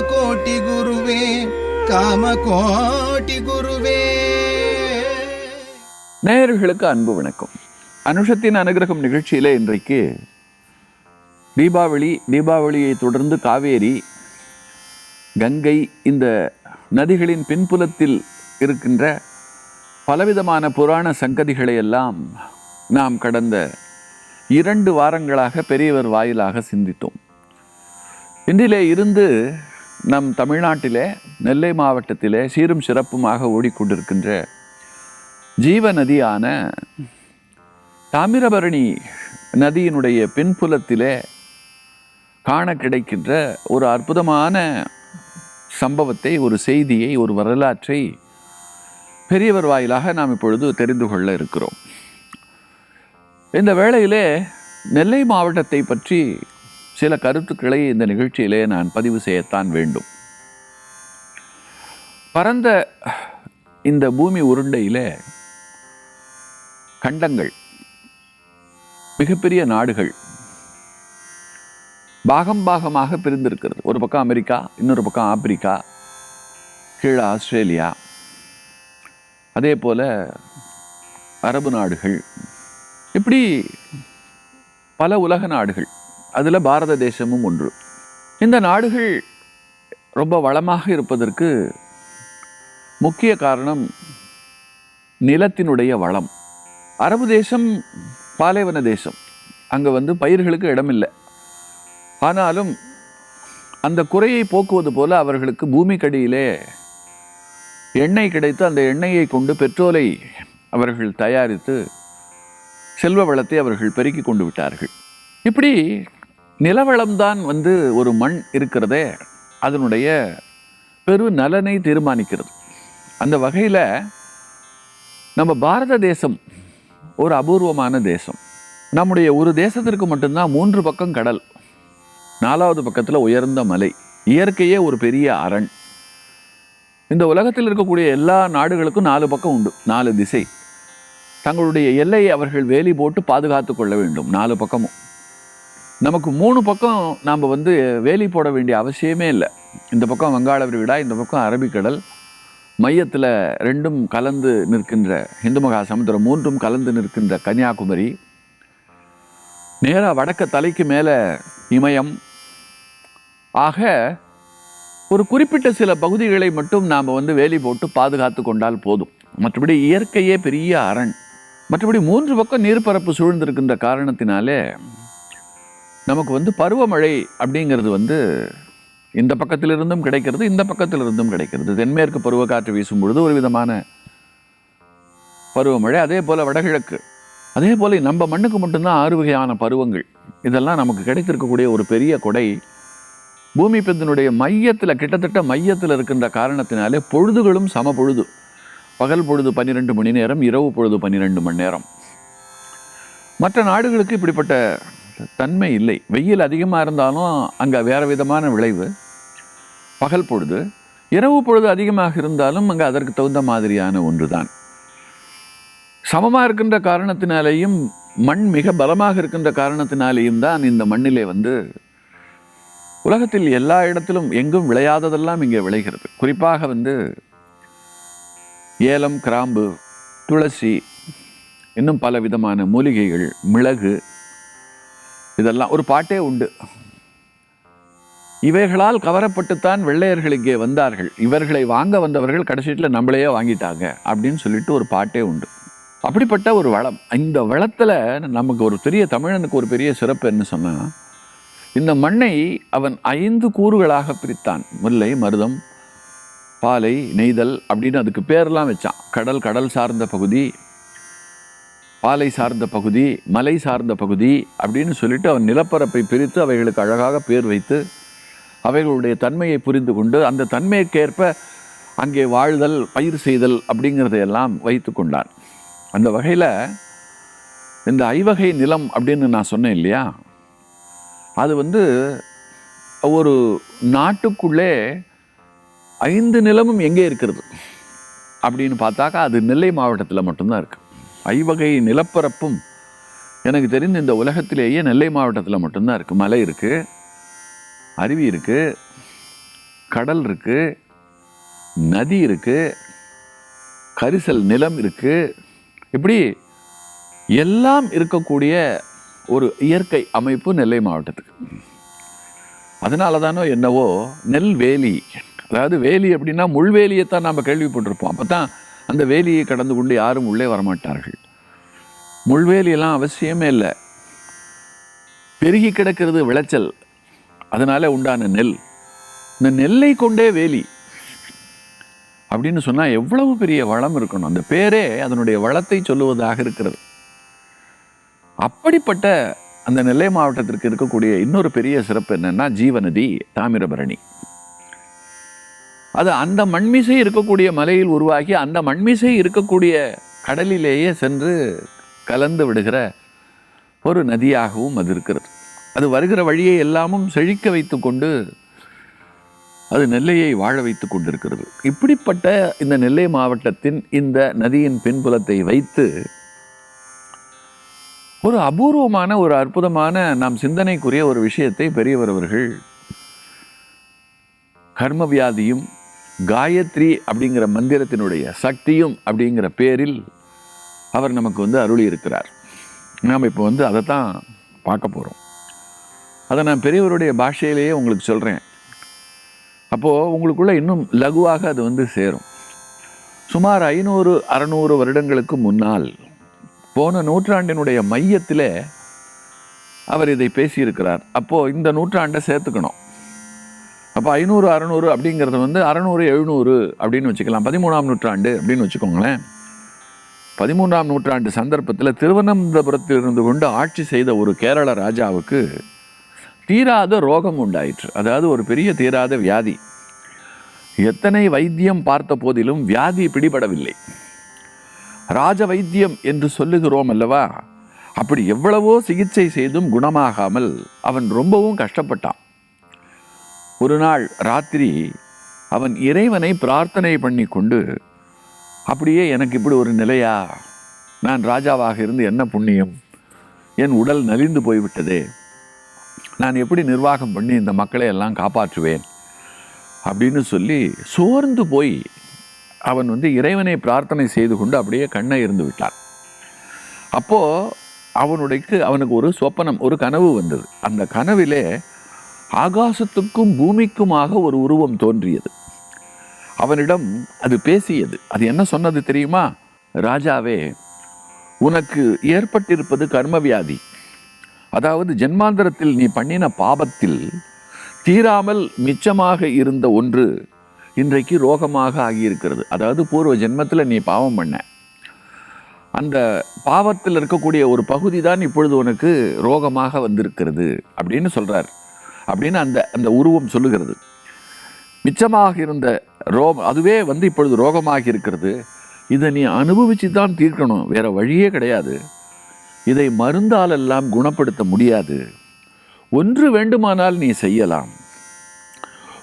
காமகோட்டி குருவே காமகோட்டி குருவே. நேயர்களுக்கு அன்பு வணக்கம். அனுஷத்தின் அனுகிரகம் நிகழ்ச்சியில் இன்றைக்கு தீபாவளி தீபாவளியை தொடர்ந்து காவேரி கங்கை இந்த நதிகளின் பின்புலத்தில் இருக்கின்ற பலவிதமான புராண சங்கதிகளை எல்லாம் நாம் கடந்த இரண்டு வாரங்களாக பெரியவர் வாயிலாக சிந்தித்தோம். இன்றிலே இருந்து நம் தமிழ்நாட்டிலே நெல்லை மாவட்டத்திலே சீரும் சிறப்புமாக ஓடிக்கொண்டிருக்கின்ற ஜீவ நதியான தாமிரபரணி நதியினுடைய பின்புலத்திலே காண கிடைக்கின்ற ஒரு அற்புதமான சம்பவத்தை ஒரு செய்தியை ஒரு வரலாற்றை பெரியவர் வாயிலாக நாம் இப்பொழுது தெரிந்து கொள்ள இருக்கிறோம். இந்த வேளையிலே நெல்லை மாவட்டத்தை பற்றி சில கருத்துக்களை இந்த நிகழ்ச்சியிலே நான் பதிவு செய்யத்தான் வேண்டும். பரந்த இந்த பூமி உருண்டையில் கண்டங்கள் மிகப்பெரிய நாடுகள் பாகம் பாகமாக பிரிந்திருக்கிறது. ஒரு பக்கம் அமெரிக்கா இன்னொரு பக்கம் ஆப்பிரிக்கா கீழே ஆஸ்திரேலியா அதே போல் அரபு நாடுகள். இப்படி பல உலக நாடுகள். அதில் பாரத தேசமும் ஒன்று. இந்த நாடுகள் ரொம்ப வளமாக இருப்பதற்கு முக்கிய காரணம் நிலத்தினுடைய வளம். அரபு தேசம் பாலைவன தேசம். அங்கே வந்து பயிர்களுக்கு இடமில்லை. ஆனாலும் அந்த குறையை போக்குவது போல அவர்களுக்கு பூமிக்கடியிலே எண்ணெய் கிடைத்து அந்த எண்ணெயை கொண்டு பெட்ரோலை அவர்கள் தயாரித்து செல்வ வளத்தை அவர்கள் பெருக்கி கொண்டு விட்டார்கள். இப்படி நிலவளம்தான் வந்து ஒரு மண் இருக்கிறதே அதனுடைய பெரு நலனை தீர்மானிக்கிறது. அந்த வகையில் நம்ம பாரத தேசம் ஒரு அபூர்வமான தேசம். நம்முடைய ஒரு தேசத்திற்கு மட்டும்தான் மூன்று பக்கம் கடல் நாலாவது பக்கத்தில் உயர்ந்த மலை இயற்கையே ஒரு பெரிய அரண். இந்த உலகத்தில் இருக்கக்கூடிய எல்லா நாடுகளுக்கும் நாலு பக்கம் உண்டு நாலு திசை. தங்களுடைய எல்லையை அவர்கள் வேலி போட்டு பாதுகாத்து கொள்ள வேண்டும் நாலு பக்கமும். நமக்கு மூணு பக்கம் நாம் வந்து வேலி போட வேண்டிய அவசியமே இல்லை. இந்த பக்கம் வங்காள விரிகுடா இந்த பக்கம் அரபிக்கடல். மையத்தில் ரெண்டும் கலந்து நிற்கின்ற இந்து மகா சமுத்திரம் மூன்றும் கலந்து நிற்கின்ற கன்னியாகுமரி. நேராக வடக்க தலைக்கு மேலே இமயம். ஆக ஒரு குறிப்பிட்ட சில பகுதிகளை மட்டும் நாம் வந்து வேலி போட்டு பாதுகாத்து கொண்டால் போதும். மற்றபடி இயற்கையே பெரிய அரண். மற்றபடி மூன்று பக்கம் நீர்ப்பரப்பு சூழ்ந்திருக்கின்ற காரணத்தினாலே நமக்கு வந்து பருவமழை அப்படிங்கிறது வந்து இந்த பக்கத்திலிருந்தும் கிடைக்கிறது இந்த பக்கத்திலிருந்தும் கிடைக்கிறது. தென்மேற்கு பருவக்காற்று வீசும் பொழுது ஒரு விதமான பருவமழை. அதே போல் வடகிழக்கு. அதே போல் நம்ம மண்ணுக்கு மட்டும்தான் ஆறு வகையான பருவங்கள். இதெல்லாம் நமக்கு கிடைத்திருக்கக்கூடிய ஒரு பெரிய கொடை. பூமி பெத்தினுடைய மையத்தில் கிட்டத்தட்ட மையத்தில் இருக்கின்ற காரணத்தினாலே பொழுதுகளும் சம பொழுது. பகல் பொழுது பன்னிரெண்டு மணி நேரம் இரவு பொழுது பன்னிரெண்டு மணி நேரம். மற்ற நாடுகளுக்கு இப்படிப்பட்ட தன்மை இல்லை. வெயில் அதிகமாக இருந்தாலும் அங்கே வேறு விதமான விளைவு. பகல் பொழுது. இரவு பொழுது அதிகமாக இருந்தாலும் அங்கே அதற்கு தகுந்த மாதிரியான ஒன்று தான் சமமாக இருக்கின்ற காரணத்தினாலேயும் மண் மிக பலமாக இருக்கின்ற காரணத்தினாலேயும் தான் இந்த மண்ணிலே வந்து உலகத்தில் எல்லா இடத்திலும் எங்கும் விளையாததெல்லாம் இங்கே விளைகிறது. குறிப்பாக வந்து ஏலம் கிராம்பு துளசி இன்னும் பல விதமான மூலிகைகள் மிளகு இதெல்லாம் ஒரு பாட்டே உண்டு. இவைகளால் கவரப்பட்டுத்தான் வெள்ளையர்கள் இங்கே வந்தார்கள். இவர்களை வாங்க வந்தவர்கள் கடைசியில் நம்மளையே வாங்கிட்டாங்க அப்படின்னு சொல்லிட்டு ஒரு பாட்டே உண்டு. அப்படிப்பட்ட ஒரு வளம். இந்த வளத்தில் நமக்கு ஒரு பெரிய தமிழனுக்கு ஒரு பெரிய சிறப்பு என்ன சொன்னால் இந்த மண்ணை அவன் ஐந்து கூறுகளாக பிரித்தான். முல்லை மருதம் பாலை நெய்தல் அப்படின்னு அதுக்கு பேரெல்லாம் வச்சான். கடல் கடல் சார்ந்த பகுதி பாலை சார்ந்த பகுதி மலை சார்ந்த பகுதி அப்படின்னு சொல்லிட்டு அவன் நிலப்பரப்பை பிரித்து அவைகளுக்கு அழகாக பேர் வைத்து அவைகளுடைய தன்மையை புரிந்து கொண்டு அந்த தன்மைக்கேற்ப அங்கே வாழ்தல் பயிர் செய்தல் அப்படிங்கிறதையெல்லாம் வைத்து கொண்டான். அந்த வகையில் இந்த ஐவகை நிலம் அப்படின்னு நான் சொன்னேன் இல்லையா? அது வந்து ஒரு நாட்டுக்குள்ளே ஐந்து நிலமும் எங்கே இருக்கிறது அப்படின்னு பார்த்தாக்கா அது நெல்லை மாவட்டத்தில் மட்டும்தான் இருக்குது ஐவகை நிலப்பரப்பும் எனக்கு தெரிந்து இந்த உலகத்திலேயே நெல்லை மாவட்டத்தில் மட்டும்தான் இருக்குது மலை இருக்குது அருவி இருக்குது கடல் இருக்கு நதி இருக்கு கரிசல் நிலம் இருக்கு. இப்படி எல்லாம் இருக்கக்கூடிய ஒரு இயற்கை அமைப்பு நெல்லை மாவட்டத்துக்கு. அதனால தானோ என்னவோ நெல் வேலி அதாவது வேலி அப்படின்னா முள்வேலியை தான் நாம் கேள்விப்பட்டிருப்போம். அப்போ தான் அந்த வேலியை கடந்து கொண்டு யாரும் உள்ளே வரமாட்டார்கள். முள்வேலியெல்லாம் அவசியமே இல்லை. பெருகி கிடக்கிறது விளைச்சல். அதனால உண்டான நெல். இந்த நெல்லை கொண்டே வேலி. அப்படின்னு சொன்னால் எவ்வளவு பெரிய வளம் இருக்கணும். அந்த பேரே அதனுடைய வளத்தை சொல்லுவதாக இருக்கிறது. அப்படிப்பட்ட அந்த நெல்லை மாவட்டத்திற்கு இருக்கக்கூடிய இன்னொரு பெரிய சிறப்பு என்னன்னா ஜீவநதி தாமிரபரணி. அது அந்த மண்மிசை இருக்கக்கூடிய மலையில் உருவாகி அந்த மண்மிசை இருக்கக்கூடிய கடலிலேயே சென்று கலந்து விடுகிற ஒரு நதியாகவும் அது இருக்கிறது. அது வருகிற வழியை எல்லாமும் செழிக்க வைத்து கொண்டு அது நெல்லையை வாழ வைத்து கொண்டிருக்கிறது. இப்படிப்பட்ட இந்த நெல்லை மாவட்டத்தின் இந்த நதியின் பின்புலத்தை வைத்து ஒரு அபூர்வமான ஒரு அற்புதமான நாம் சிந்தனைக்குரிய ஒரு விஷயத்தை பெரியவர் அவர்கள் கர்ம வியாதியும் காயத்ரி அப்படிங்கிற மந்திரத்தினுடைய சக்தியும் அப்படிங்கிற பேரில் அவர் நமக்கு வந்து அருளி இருக்கிறார் நாம் இப்போ வந்து அதை தான் பார்க்க போகிறோம் அதை நான் பெரியவருடைய பாஷையிலேயே உங்களுக்கு சொல்கிறேன் அப்போது உங்களுக்குள்ள இன்னும் லகுவாக அது வந்து சேரும். சுமார் ஐநூறு அறநூறு வருடங்களுக்கு முன்னால் போன நூற்றாண்டினுடைய மையத்தில் அவர் இதை பேசியிருக்கிறார். அப்போது இந்த நூற்றாண்டை சேர்த்துக்கணும். அப்போ ஐநூறு அறநூறு அப்படிங்கிறது வந்து அறநூறு எழுநூறு அப்படின்னு வச்சுக்கலாம். பதிமூணாம் நூற்றாண்டு அப்படின்னு வச்சுக்கோங்களேன். பதிமூன்றாம் நூற்றாண்டு சந்தர்ப்பத்தில் திருவனந்தபுரத்தில் இருந்து கொண்டு ஆட்சி செய்த ஒரு கேரள ராஜாவுக்கு தீராத ரோகம் உண்டாயிற்று. அதாவது ஒரு பெரிய தீராத வியாதி. எத்தனை வைத்தியம் பார்த்த போதிலும் வியாதி பிடிபடவில்லை. ராஜ வைத்தியம் என்று சொல்லுகிறோம் அல்லவா? அப்படி எவ்வளவோ சிகிச்சை செய்தும் குணமாகாமல் அவன் ரொம்பவும் கஷ்டப்பட்டான். ஒரு நாள் ராத்திரி அவன் இறைவனை பிரார்த்தனை பண்ணி கொண்டு அப்படியே எனக்கு இப்படி ஒரு நிலையா? நான் ராஜாவாக இருந்து என்ன புண்ணியம்? என் உடல் நலிந்து போய்விட்டதே. நான் எப்படி நிர்வாகம் பண்ணி இந்த மக்களை எல்லாம் காப்பாற்றுவேன்? அப்படின்னு சொல்லி சோர்ந்து போய் அவன் வந்து இறைவனை பிரார்த்தனை செய்து கொண்டு அப்படியே கண்ணை இருந்து விட்டான். அப்போ அவனுடைக்கு அவனுக்கு ஒரு சொப்பனம் ஒரு கனவு வந்தது. அந்த கனவிலே ஆகாசத்துக்கும் பூமிக்குமாக ஒரு உருவம் தோன்றியது. அவனிடம் அது பேசியது. அது என்ன சொன்னது தெரியுமா? ராஜாவே உனக்கு ஏற்பட்டிருப்பது கர்மவியாதி. அதாவது ஜென்மாந்திரத்தில் நீ பண்ணின பாபத்தில் தீராமல் மிச்சமாக இருந்த ஒன்று இன்றைக்கு ரோகமாக ஆகியிருக்கிறது. அதாவது பூர்வ ஜென்மத்தில் நீ பாவம் பண்ண. அந்த பாவத்தில் இருக்கக்கூடிய ஒரு பகுதி தான் இப்பொழுது உனக்கு ரோகமாக வந்திருக்கிறது அப்படின்னு சொல்கிறார் அப்படின்னு அந்த அந்த உருவம் சொல்லுகிறது. மிச்சமாக இருந்த ரோகம் அதுவே வந்து இப்பொழுது ரோகமாக இருக்கிறது. இதை நீ அனுபவித்து தான் தீர்க்கணும். வேற வழியே கிடையாது. இதை மருந்தாலெல்லாம் குணப்படுத்த முடியாது. ஒன்று வேண்டுமானால் நீ செய்யலாம்.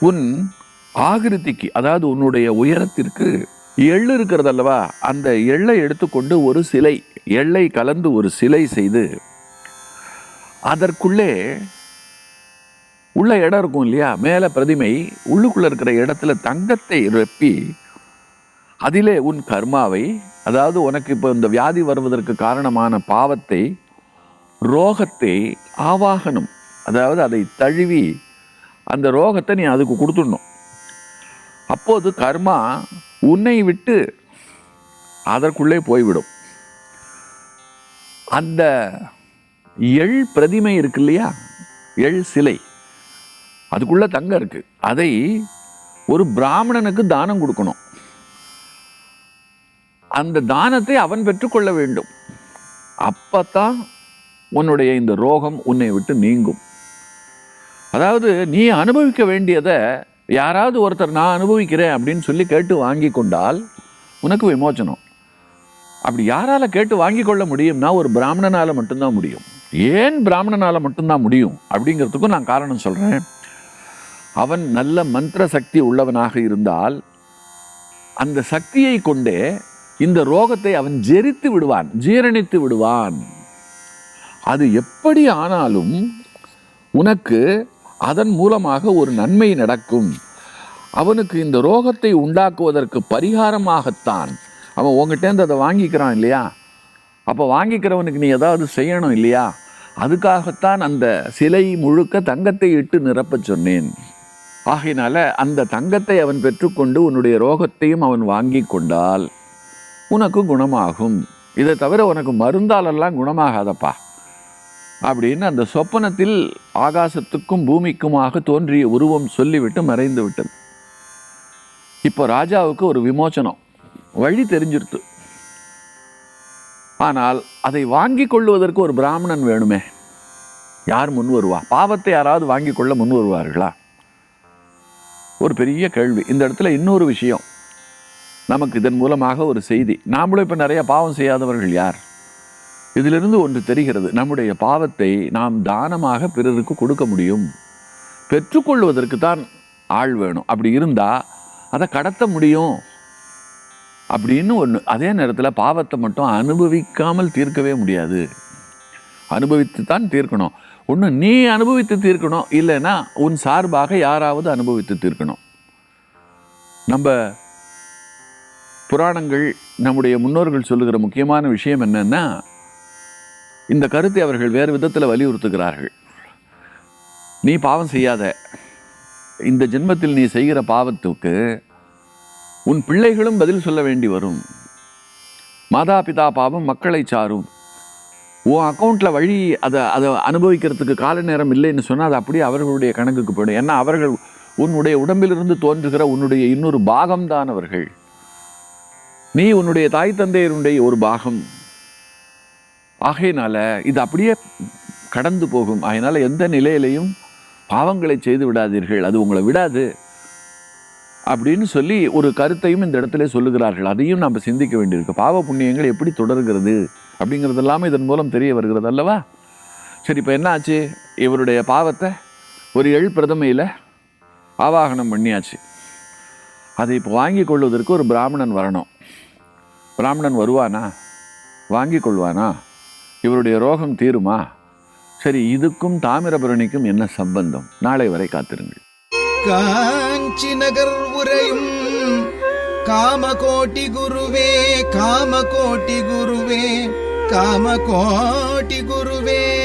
உன் ஆகிருதிக்கு அதாவது உன்னுடைய உயரத்திற்கு எள்ளு இருக்கிறது அல்லவா அந்த எள்ளை எடுத்துக்கொண்டு ஒரு சிலை எள்ளை கலந்து ஒரு சிலை செய்து அதற்குள்ளே உள்ள இடம் இருக்கும் இல்லையா? மேலே பிரதிமை உள்ளுக்குள்ள இருக்கிற இடத்துல தங்கத்தை ரெப்பி அதிலே உன் கர்மாவை அதாவது உனக்கு இப்போ இந்த வியாதி வருவதற்கு காரணமான பாவத்தை ரோகத்தை ஆவாகனம் அதாவது அதை தழுவி அந்த ரோகத்தை நீ அதுக்கு கொடுத்துடணும். அப்போது கர்மா உன்னை விட்டு அதற்குள்ளே போய்விடும். அந்த எள் பிரதிமை இருக்கு இல்லையா? எள் சிலை. அதுக்குள்ள தங்கம் இருக்கு. அதை ஒரு பிராமணனுக்கு தானம் கொடுக்கணும். அந்த தானத்தை அவன் பெற்றுக்கொள்ள வேண்டும். அப்பத்தான் உன்னுடைய இந்த ரோகம் உன்னை விட்டு நீங்கும். அதாவது நீ அனுபவிக்க வேண்டியதை யாராவது ஒருத்தர் நான் அனுபவிக்கிறேன் அப்படின்னு சொல்லி கேட்டு வாங்கி கொண்டால் உனக்கு விமோச்சனம். அப்படி யாரால கேட்டு வாங்கி கொள்ள முடியும்னா ஒரு பிராமணனால மட்டும்தான் முடியும். ஏன் பிராமணனால மட்டும்தான் முடியும்? அப்படிங்கிறதுக்கும் நான் காரணம் சொல்றேன். அவன் நல்ல மந்திர சக்தி உள்ளவனாக இருந்தால் அந்த சக்தியை கொண்டே இந்த ரோகத்தை அவன் ஜெரித்து விடுவான் ஜீரணித்து விடுவான். அது எப்படி ஆனாலும் உனக்கு அதன் மூலமாக ஒரு நன்மை நடக்கும். அவனுக்கு இந்த ரோகத்தை உண்டாக்குவதற்கு பரிகாரமாகத்தான். அவன் உங்ககிட்டேருந்து அதை வாங்கிக்கிறான் இல்லையா? அப்போ வாங்கிக்கிறவனுக்கு நீ ஏதாவது செய்யணும் இல்லையா? அதுக்காகத்தான் அந்த சிலை முழுக்க தங்கத்தை இட்டு நிரப்பச் சொன்னேன். ஆகையினால அந்த தங்கத்தை அவன் பெற்றுக்கொண்டு உன்னுடைய ரோகத்தையும் அவன் வாங்கி கொண்டால் உனக்கு குணமாகும். இதை தவிர உனக்கு மருந்தாலெல்லாம் குணமாகாதப்பா. அப்படின்னு அந்த சொப்பனத்தில் ஆகாசத்துக்கும் பூமிக்குமாக தோன்றிய உருவம் சொல்லிவிட்டு மறைந்து விட்டது. இப்போ ராஜாவுக்கு ஒரு விமோச்சனம் வழி தெரிஞ்சிருத்து. ஆனால் அதை வாங்கி கொள்வதற்கு ஒரு பிராமணன் வேணுமே. யார் முன் வருவா? பாவத்தை யாராவது வாங்கி கொள்ள முன் வருவார்களா? ஒரு பெரிய கேள்வி. இந்த இடத்துல இன்னொரு விஷயம். நமக்கு இதன் மூலமாக ஒரு செய்தி. நாமளும் இப்போ நிறைய பாவம் செய்யாதவர்கள் யார்? இதிலிருந்து ஒன்று தெரிகிறது. நம்முடைய பாவத்தை நாம் தானமாக பிறருக்கு கொடுக்க முடியும். பெற்றுக்கொள்வதற்கு தான் ஆள் வேணும். அப்படி இருந்தால் அதை கடத்த முடியும். அப்படின்னு ஒன்று அதே நேரத்தில் பாவத்தை மட்டும் அனுபவிக்காமல் தீர்க்கவே முடியாது. அனுபவித்து தான் தீர்க்கணும். ஒன்று நீ அனுபவித்து தீர்க்கணும். இல்லைன்னா உன் சார்பாக யாராவது அனுபவித்து தீர்க்கணும். நம்ம புராணங்கள் நம்முடைய முன்னோர்கள் சொல்லுகிற முக்கியமான விஷயம் என்னன்னா இந்த கருத்தை அவர்கள் வேறு விதத்தில் வலியுறுத்துகிறார்கள். நீ பாவம் செய்யாத. இந்த ஜென்மத்தில் நீ செய்கிற பாவத்துக்கு உன் பிள்ளைகளும் பதில் சொல்ல வேண்டி வரும். மாதா பிதா பாவம் மக்களை சாரும். உன் அக்கௌண்ட்டில் வழி அதை அதை அனுபவிக்கிறதுக்கு கால நேரம் இல்லைன்னு சொன்னால் அது அப்படியே அவர்களுடைய கணக்குக்கு போயிடும். ஏன்னா அவர்கள் உன்னுடைய உடம்பிலிருந்து தோன்றுகிற உன்னுடைய இன்னொரு பாகம்தான் அவர்கள். நீ உன்னுடைய தாய் தந்தையருடைய ஒரு பாகம். ஆகையினால இது அப்படியே கடந்து போகும். அதனால் எந்த நிலையிலையும் பாவங்களை செய்து விடாதீர்கள். அது உங்களை விடாது. அப்படின்னு சொல்லி ஒரு கருத்தையும் இந்த இடத்துல சொல்லுகிறார்கள். அதையும் நாம் சிந்திக்க வேண்டியிருக்கு. பாவ புண்ணியங்கள் எப்படி தொடர்கிறது? அப்படிங்கிறதெல்லாம் இதன் மூலம் தெரிய வருகிறது அல்லவா? சரி இப்போ என்ன ஆச்சு இவருடைய பாவத்தை ஒரு எள் பிரதமையில் ஆவாகனம் பண்ணியாச்சு. அதை இப்போ வாங்கி கொள்வதற்கு ஒரு பிராமணன் வரணும். பிராமணன் வருவானா? வாங்கி கொள்வானா? இவருடைய ரோகம் தீருமா? சரி இதுக்கும் தாமிரபரணிக்கும் என்ன சம்பந்தம்? நாளை வரை காத்திருங்கள். காஞ்சி நகர் உரையும் காமகோட்டி குருவே காமகோட்டி குருவே காம கோட்டி குருவே.